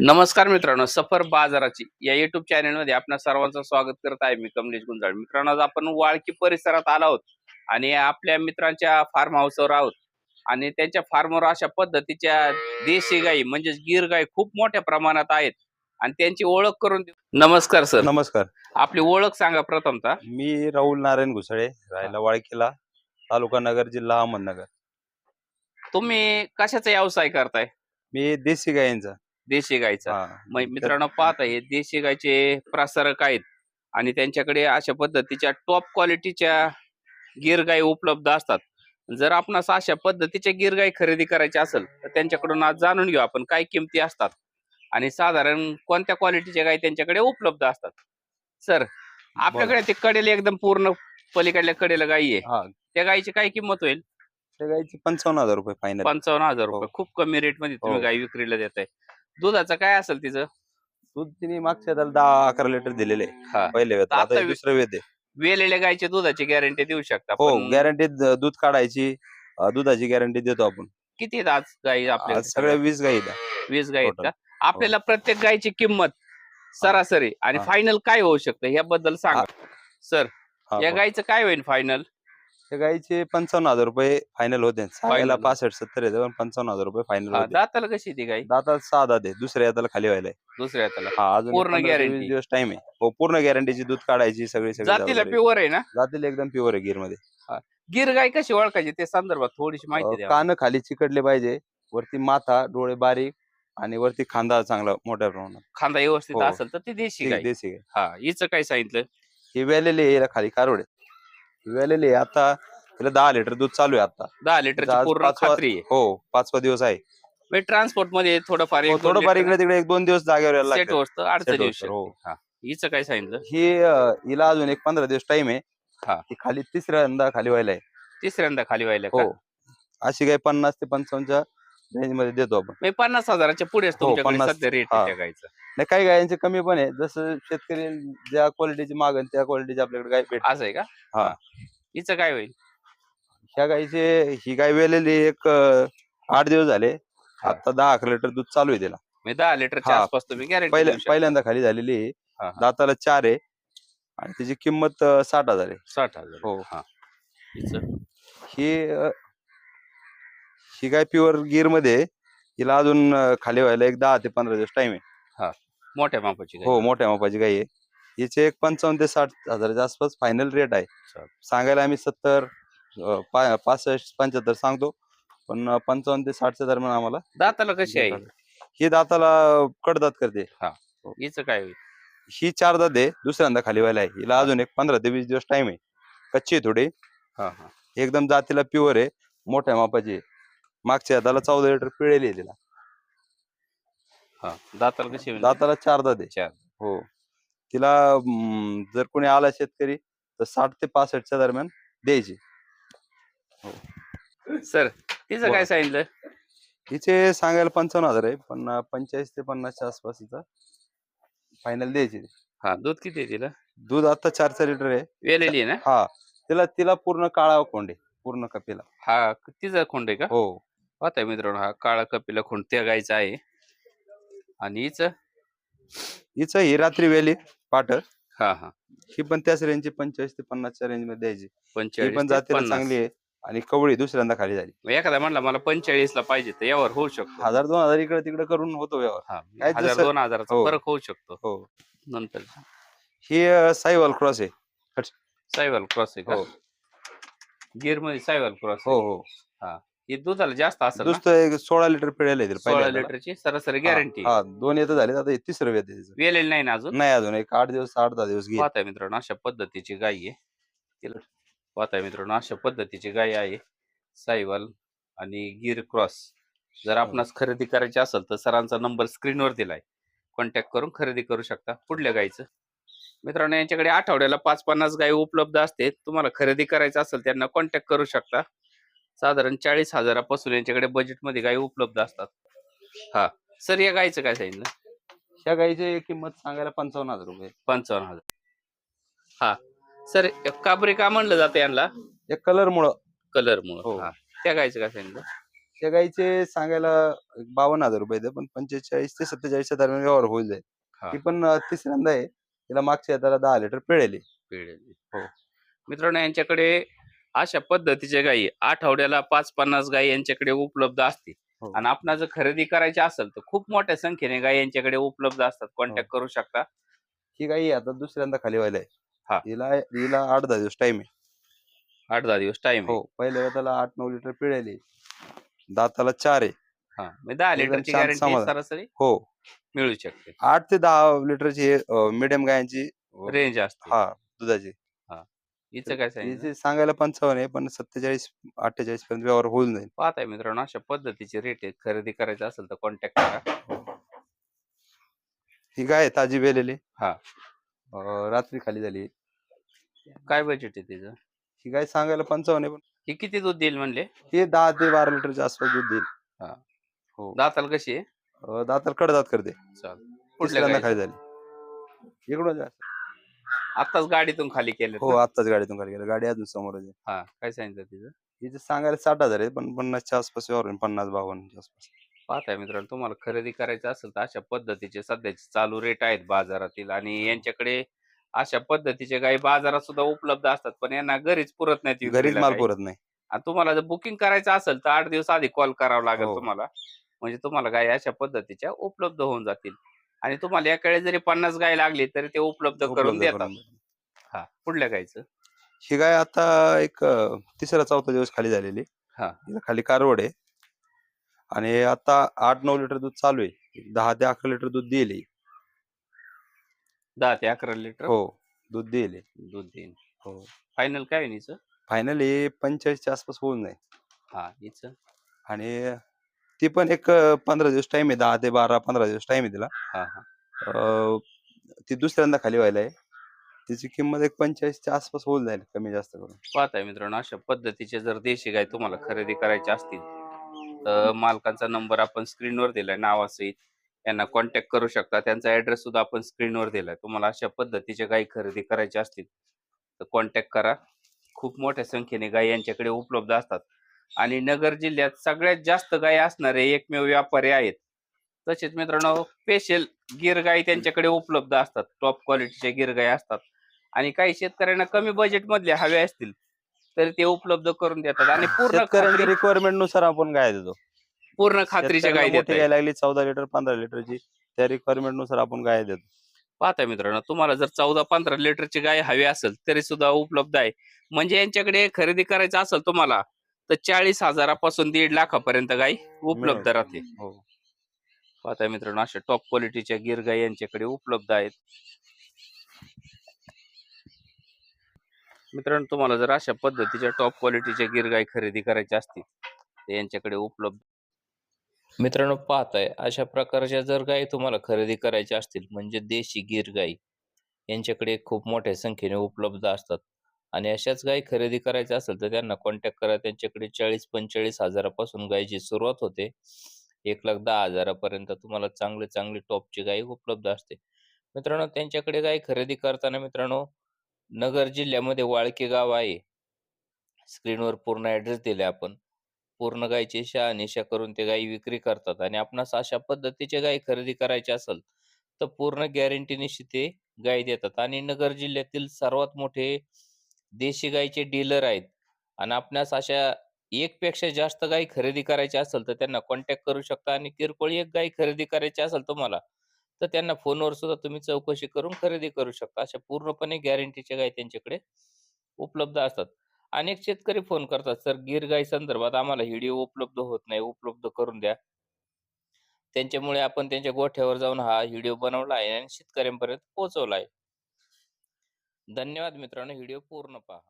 नमस्कार मित्रांनो सफर बाजाराची या युट्यूब चॅनलमध्ये आपल्या सर्वांचं स्वागत करत आहे मी कमलेश गुंजाळ. मित्रांनो आज आपण वाळकी परिसरात आलो आहोत आणि आपल्या मित्रांच्या फार्म हाऊसवर आहोत. आणि त्यांच्या फार्मवर अशा पद्धतीच्या देशी गाई म्हणजेच गिर गाई खूप मोठ्या प्रमाणात आहेत आणि त्यांची ओळख करून देऊ. नमस्कार सर नमस्कार. आपली ओळख सांगा प्रथमतः. मी राहुल नारायण घुसळे राहायला वाळकीला तालुका नगर जिल्हा अहमदनगर. तुम्ही कशाचा व्यवसाय करताय? मी देशी गायींचा. देशी. मग मित्रांनो पाहता हे देशी गायचे प्रसारक आहेत. आणि त्यांच्याकडे अशा पद्धतीच्या टॉप क्वालिटीच्या गिरगाई उपलब्ध असतात. जर आपणास अशा पद्धतीच्या गिरगाई खरेदी करायची असेल तर त्यांच्याकडून आज जाणून घेऊ आपण काय किमती असतात. आणि साधारण कोणत्या क्वालिटीच्या गाय त्यांच्याकडे उपलब्ध असतात. सर आपल्याकडे ते कडेला एकदम पूर्ण पलीकडल्या कडेला गायी आहे. त्या गायीची काय किंमत होईल? त्या गायीची पंचावन्न हजार रुपये फायनल पंचावन्न हजार रुपये. हो. खूप कमी रेटमध्ये तुम्ही हो. गाय विक्रीला देताय. दुधाचं काय असेल तिचं? दूध तिने मागच्या त्याला दहा अकरा लिटर दिलेले. हा. पहिले वेळ आता हे दुसरं वेद आहे वेलेल्या गायच्या दुधाची गॅरंटी देऊ शकता हो पण गॅरंटी दूध काढायची अं, दुधाची गॅरंटी देतो आपण. किती आहेत आज गाई आपल्या आज सगळ्या वीस गायी आहेत. वीस गाई आहेत. का? आपल्याला प्रत्येक गायची किंमत सरासरी आणि हा. फायनल काय होऊ शकतं याबद्दल सांगा. सर हा, या. गायचं काय होईल फायनल त्या गायीचे पंचावन्न हजार रुपये फायनल होते. सांगायला Final. पासष्ट सत्तर येते पण पंचावन्न हजार रुपये फायनल होते. दाताला कशी ती गाई? दाता सहा दात आहे दुसऱ्या हाताला खाली व्हायलाय दुसऱ्या हाताला. हा अजून पूर्ण पंधरा ते वीस guarantee. दिवस टाइम आहे. हो पूर्ण गॅरंटीची दूध काढायची सगळी सगळी जातीला जबाबदारी. प्युअर आहे ना? जातील एकदम प्युअर आहे गिरमध्ये गिर गाय कशी ओळखायची ते संदर्भात थोडीशी माहिती द्या. कान खाली चिकटले पाहिजे वरती माथा डोळे बारीक आणि वरती खांदा चांगला मोठ्या प्रमाणात. खांदा व्यवस्थित हो. असेल तर ती देशी गाय देशी गाय. हा हिचं काय सांगितलं? ही वेलेली आहे खाली कारवडे वेलेली आहे. आता तिला दहा लिटर दूध चालू आहे आता. दहा लिटरची आज पूर्ण पाचवा- खात्री आहे. हो पाचवा दिवस आहे. म्हणजे ट्रान्सपोर्टमध्ये थोडंफार हो, थोडंफार इकडे तिकडे एक दोन दिवस जागेवर यायला सेट Set होतं, हो. हा. हिचं काय सांगितलं? ही अं, हिला अजून एक पंधरा दिवस टाइम आहे. हा. ही खाली तिसऱ्यांदा खाली व्हायला आहे. तिसऱ्यांदा खाली व्हायला का? हो. अशी काय पन्नास ते पंचावन्नच्या रेंजमध्ये देतो आपण. म्हणजे पन्नास हजाराच्या पुढेच हो, तुमच्याकडे 50 सध्या रेट हा. आहे गायचं नाही काही गायांचे कमी पण आहे. जसं शेतकरी ज्या क्वालिटीची मागण त्या क्वालिटीची आपल्याकडे गाय भेट असं आहे का? हा. हिचं काय होईल? ह्या गाईचे ही गाय वेलेली एक अं, आठ दिवस झाले. आता दहा अकरा लिटर दूध चालू आहे तिला. म्हणजे दहा लिटरच्या हा. आसपास तुम्ही गॅरंटी पहिल्या पहिल्यांदा खाली झालेली आहे. हा, हा. दाताला चार आहे. आणि त्याची किंमत अं, साठ हजार आहे. साठ हजार. हो. हा. हिचं? ही अं, ही गाय प्युअर गिरमध्ये आहे. हिला अजून अं, खाली व्हायला एक दहा ते पंधरा दिवस टाइम आहे. मोठ्या मापाची गाय. हो मोठ्या मापाची गाय आहे. हिचे एक पंचावन्न ते साठ हजाराच्या आसपास फायनल रेट आहे. सांगायला आम्ही सत्तर अं, पा- पासष्ट पंच्याहत्तर सांगतो. पण अं, पंचावन्न ते साठच्या दरम्यान आम्हाला दाताला कशी आहे? ही दाताला कडदात करते. हिचं काय होईल ही चार दात आहे दुसऱ्यांदा खाली व्हायला आहे. हिला अजून एक पंधरा ते वीस दिवस टाइम आहे. कच्ची आहे थोडी. हा हा. एकदम जातीला प्युअर आहे मोठ्या मापाची आहे. मागच्या दाताला चौदा लिटर पिळेली आहे तिला. हा दाताला कशी होईल दाताला चार दात. आहे चार हो. तिला जर कोणी आला शेतकरी तर साठ ते पासष्टच्या दरम्यान द्यायची. सर तिचं. काय सांगितलं? हिचे सांगायला पंचावन्न हजार आहे पण अं, पंचेचाळीस ते पन्नासच्या आसपास हिचा फायनल द्यायची हा दूध किती आहे तिला? दूध आता चार चार लिटर आहे. वेलेली आहे ना? हा तिला तिला पूर्ण काळा कोंडे पूर्ण कपिला. हा तिचा खोंड आहे का? हो. पाहताय मित्रांनो हा काळा कपिला खोंड त्या गायचा आहे. आणि हिचं? हिचं ही रात्री वेली पाट हा हा. ही पण त्याच रेंजची पंचेचाळीस ते पन्नासच्या रेंजमध्ये द्यायची. ही पंचेचाळीस पण ते जातीला 50. चांगली आहे आणि कवळी दुसऱ्यांदा खाली झाली. एखादा म्हणला मला पंचेचाळीस ला पाहिजे तर यावर होऊ शकतो. हजार दोन हजार इकडे तिकडे करून होतो व्यवहार हा काय हजार जसं- दोन हजाराचा हो. फरक होऊ शकतो. हो. नंतर. ही साईवाल क्रॉस आहे. सायवल क्रॉस आहे हो. गिरमध्ये सायवल क्रॉस हो हो. हे. दुधाला जास्त असेल ना? नुसतं एक सोळा लिटर पिळेल आहे सोळा लिटरची सरासरी हा, गॅरंटी हा दोन येतं झाले आता हे तिसरं आहे. वेलेल नाही ना अजून? नाही अजून एक आठ दिवस आठ दहा दिवस घेईल. पाहताय मित्रांनो अशा पद्धतीची गाय आहे. तिला पाहताय मित्रांनो अशा पद्धतीची गाय आहे. साईवाल आणि गिर क्रॉस. जर हो. आपणास खरेदी करायची असेल तर सरांचा नंबर स्क्रीनवर दिलाय. कॉन्टॅक्ट करून खरेदी करू शकता कुठल्या गायचं. मित्रांनो यांच्याकडे आठवड्याला पाच पन्नास गाय उपलब्ध असते तुम्हाला खरेदी करायचं असेल त्यांना कॉन्टॅक्ट करू शकता. साधारण चाळीस हजारापासून यांच्याकडे बजेटमध्ये गाय उपलब्ध असतात. हा. सर या गायचं काय सांगितलं? ह्या गाईची किंमत सांगायला पंचावन्न हजार रुपये. पंचावन्न हजार. हा. सर काबरी का म्हणलं जातं यांना? या कलर मुळे. कलर मुळे. हो. हा. त्या गायचं काय सांगितलं? त्या गाईचे सांगायला बावन्न हजार रुपये पण पंचेचाळीस ते सत्तेचाळीसच्या दरम्यान व्यवहार होईल जाईल हा. ती पण तिसऱ्यांदा आहे. तिला मागच्या दहा लिटर पिळेली पिळलेली. हो. मित्रांनो यांच्याकडे अशा पद्धतीच्या गायी आठवड्याला पाच पन्नास गायी यांच्याकडे उपलब्ध असतील. हो. आणि आपण जर खरेदी करायची असेल तर खूप मोठ्या संख्येने गायी यांच्याकडे उपलब्ध असतात. कॉन्टॅक्ट करू शकता. ही गाई आता दुसऱ्यांदा खाली व्हायला हा. आहे हिला हिला आठ दहा दिवस टाइम आहे. आठ दहा दिवस टाइम हो पहिल्या त्याला आठ नऊ लिटर पिळेली दाताला चार आहे. हा दहा एकदम लिटरची शांत गॅरंटी समाधान. सरासरी हो. मिळू शकते. आठ ते दहा लिटरची मिडियम गायांची रेंज असते. हा दुधाची. हिचं काय सांगितलं? हिचे सांगायला पंचावन्न आहे पण सत्तेचाळीस अठ्ठेचाळीस पर्यंत व्यवहार होऊन जाईल. पाहताय मित्रांनो अशा पद्धतीचे रेट आहेत खरेदी करायचं असेल तर कॉन्टॅक्ट करा. ही. गाय आहे ताजी वेलेली हा. अं, रात्री खाली झाली काय बजेट आहे तिचं? ही गाय सांगायला पंचावन्न आहे पण ही किती दूध देईल म्हणले? हे दहा ते बारा लिटरच्या आसपास दूध देईल. हा. हो. दाताल कशी आहे? अं, दाताला कडदात करते. चाल कुठल्या तिसऱ्यांदा गायीचं? खाली झाली. इकडून जा. आताच गाडीतून खाली केलं हो आत्ताच गाडीतून खाली गेलं गाडी अजून समोर आहे. हा काय सांगितलं तिचं? हिचे सांगायला साठ हजार आहे पण पन्नासच्या आसपास व्यवहार होईल पन्नास बावन्नच्या आसपास. पाहताय मित्रांनो तुम्हाला खरेदी करायचं असेल तर अशा पद्धतीचे सध्याचे चालू रेट आहेत बाजारातील आणि यांच्याकडे अशा पद्धतीचे गाई बाजारात सुद्धा उपलब्ध असतात पण यांना घरीच पुरत नाहीत घरीच विक्रीला माल. पुरत नाही. आणि तुम्हाला जर बुकिंग करायचं असेल तर आठ दिवस आधी कॉल करावा लागेल हो. तुम्हाला. म्हणजे तुम्हाला गाय अशा पद्धतीच्या उपलब्ध होऊन जातील. आणि तुम्हाला एकाकडे जरी पन्नास गाय लागली तरी ते उपलब्ध करून उपलब्ध देतात. करून. हा. पुढल्या गायचं? ही गाय आता एक अं, तिसरा चौथा दिवस खाली झालेली. हा. हिला खाली कारवड आहे. आणि आता आठ नऊ लिटर दूध चालू आहे. दहा ते अकरा लिटर दूध दिले दहा ते अकरा लिटर? हो दूध दिले दूध देईन. हो. फायनल काय आहे हिचं? फायनली पंचेचाळीसच्या आसपास होऊन जाईल. हा हिचं? आणि ती पण एक पंधरा दिवस टाइम आहे दहा ते बारा पंधरा दिवस टाइम आहे तिला. हा हा. अं, ती दुसऱ्यांदा खाली व्हायला आहे. तिची किंमत एक पंचेचाळीसच्या आसपास होऊन जाईल कमी जास्त करून. पाहताय मित्रांनो अशा पद्धतीचे जर देशी गाय तुम्हाला खरेदी करायचे असतील तर मालकांचा नंबर आपण स्क्रीनवर दिलाय नावासहित. यांना कॉन्टॅक्ट करू शकता. त्यांचा ऍड्रेस सुद्धा आपण स्क्रीनवर दिलाय. तुम्हाला अशा पद्धतीचे गायी खरेदी करायचे असतील तर कॉन्टॅक्ट करा. खूप मोठ्या संख्येने गायी यांच्याकडे उपलब्ध असतात. आणि नगर जिल्ह्यात सगळ्यात जास्त गायी असणारे एकमेव व्यापारी आहेत. तसेच मित्रांनो स्पेशल गिर गायी त्यांच्याकडे उपलब्ध असतात. टॉप क्वालिटीच्या गिर गायी असतात. आणि काही शेतकऱ्यांना कमी बजेट मधले हवे असतील तर ते उपलब्ध करून देतात. आणि पूर्ण शेतकऱ्यांच्या खात्री- रिक्वायरमेंटनुसार आपण गाय देतो. पूर्ण खात्रीच्या गायी शेतकऱ्याला मोठी देतात गाय लागली चौदा लिटर पंधरा लिटरची त्या रिक्वायरमेंटनुसार आपण गाय देतो. पाहता मित्रांनो तुम्हाला जर चौदा पंधरा लिटरची गाय हवी असेल तरी सुद्धा उपलब्ध आहे. म्हणजे यांच्याकडे खरेदी करायचं असेल तुम्हाला तर चाळीस हजारापासून दीड लाखापर्यंत गाय उपलब्ध. राहते हो. पाहता मित्रांनो अशा टॉप क्वालिटीच्या गिर गाई यांच्याकडे उपलब्ध आहेत. मित्रांनो तुम्हाला जर अशा पद्धतीच्या टॉप क्वालिटीच्या गिर गाई खरेदी करायच्या असतील तर यांच्याकडे उपलब्ध मित्रांनो पाहताय अशा प्रकारच्या जर गायी तुम्हाला खरेदी करायच्या असतील म्हणजे देशी गिर गाई यांच्याकडे खूप मोठ्या संख्येने उपलब्ध असतात. आणि अशाच गाय खरेदी करायच्या असेल तर त्यांना कॉन्टॅक्ट करा. त्यांच्याकडे चाळीस पंचेचाळीस हजारापासून गायची सुरुवात होते. एक लाख दहा हजारापर्यंत तुम्हाला चांगले चांगले टॉपची गाय उपलब्ध असते. मित्रांनो त्यांच्याकडे गाय खरेदी करताना मित्रांनो नगर जिल्ह्यामध्ये वाळकी गाव आहे. स्क्रीनवर पूर्ण ऍड्रेस दिले आपण. पूर्ण गायची शहानिशा करून ते गायी विक्री करतात. आणि आपणास अशा पद्धतीचे गायी खरेदी करायचे असेल तर पूर्ण गॅरंटीनिशी ते गाय देतात. आणि नगर जिल्ह्यातील सर्वात मोठे देशी गायीचे डीलर आहेत. आणि आपणास अशा एक पेक्षा जास्त गाय खरेदी करायची असेल तर त्यांना कॉन्टॅक्ट करू शकता आणि किरकोळ एक गाय खरेदी करायची असेल तुम्हाला तर त्यांना फोनवर सुद्धा तुम्ही चौकशी करून खरेदी करू शकता. अशा पूर्णपणे गॅरंटीच्या गाय त्यांच्याकडे उपलब्ध असतात. अनेक शेतकरी फोन करतात सर गिर गाय संदर्भात आम्हाला व्हिडिओ उपलब्ध होत नाही उपलब्ध करून द्या. त्यांच्यामुळे आपण त्यांच्या गोठ्यावर जाऊन हा व्हिडिओ बनवला आहे आणि शेतकऱ्यांपर्यंत पोहोचवला आहे. धन्यवाद मित्रांनो व्हिडिओ पूर्ण पहा.